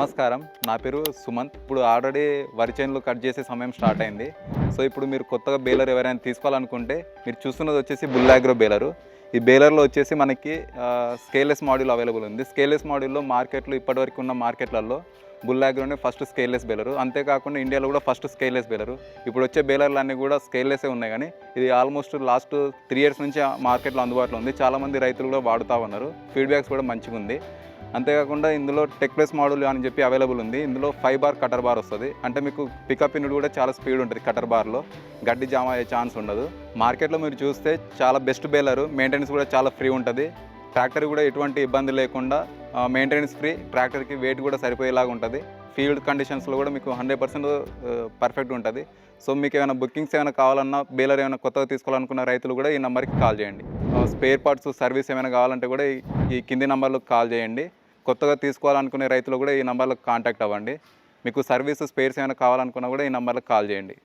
నమస్కారం. నా పేరు సుమంత్. ఇప్పుడు ఆల్రెడీ వరి చేనులు కట్ చేసే సమయం స్టార్ట్ అయింది. సో ఇప్పుడు మీరు కొత్తగా బేలర్ ఎవరైనా తీసుకోవాలనుకుంటే మీరు చూస్తున్నది వచ్చేసి బుల్లాగ్రో బేలరు. ఈ బేలర్లో వచ్చేసి మనకి స్కేల్లెస్ మాడ్యూల్ అవైలబుల్ ఉంది. స్కేలెస్ మాడ్యూల్లో మార్కెట్లో ఇప్పటివరకు ఉన్న మార్కెట్లలో బుల్లాగ్రోనే ఫస్ట్ స్కేల్లెస్ బేలరు. అంతేకాకుండా ఇండియాలో కూడా ఫస్ట్ స్కేల్లెస్ బేలరు. ఇప్పుడు వచ్చే బేలర్లు అన్నీ కూడా స్కేల్లెసే ఉన్నాయి కానీ ఇది ఆల్మోస్ట్ లాస్ట్ త్రీ ఇయర్స్ నుంచి మార్కెట్లో అందుబాటులో ఉంది. చాలామంది రైతులు కూడా వాడుతూ ఉన్నారు. ఫీడ్బ్యాక్స్ కూడా మంచిగా ఉంది. అంతేకాకుండా ఇందులో టెక్ మోడల్ అని చెప్పి అవైలబుల్ ఉంది. ఇందులో ఫైవ్ బార్ కటర్ బార్ వస్తుంది. అంటే మీకు పికప్ ఇన్ కూడా చాలా స్పీడ్ ఉంటుంది కటర్ బార్లో. గడ్డి జామ అయ్యే ఛాన్స్ ఉండదు. మార్కెట్లో మీరు చూస్తే చాలా బెస్ట్ బేలరు. మెయింటెనెన్స్ కూడా చాలా ఫ్రీ ఉంటుంది. ట్రాక్టర్ కూడా ఎటువంటి ఇబ్బంది లేకుండా మెయింటెనెన్స్ ఫ్రీ ట్రాక్టర్కి వెయిట్ కూడా సరిపోయేలాగా ఉంటుంది. ఫీల్డ్ కండిషన్స్లో కూడా మీకు హండ్రెడ్ పర్సెంట్ పర్ఫెక్ట్ ఉంటుంది. సో మీకు ఏమైనా బుకింగ్స్ ఏమైనా కావాలన్నా బేలర్ ఏమైనా కొత్తగా తీసుకోవాలనుకున్న రైతులు కూడా ఈ నెంబర్కి కాల్ చేయండి. స్పేర్ పార్ట్స్ సర్వీస్ ఏమైనా కావాలంటే కూడా ఈ- ఈ కింది నెంబర్లకు కాల్ చేయండి. కొత్తగా తీసుకోవాలనుకునే రైతులు కూడా ఈ నెంబర్లకు కాంటాక్ట్ అవ్వండి. మీకు సర్వీస్ స్పేర్స్ ఏమైనా కావాలనుకున్నా కూడా ఈ నెంబర్లకు కాల్ చేయండి.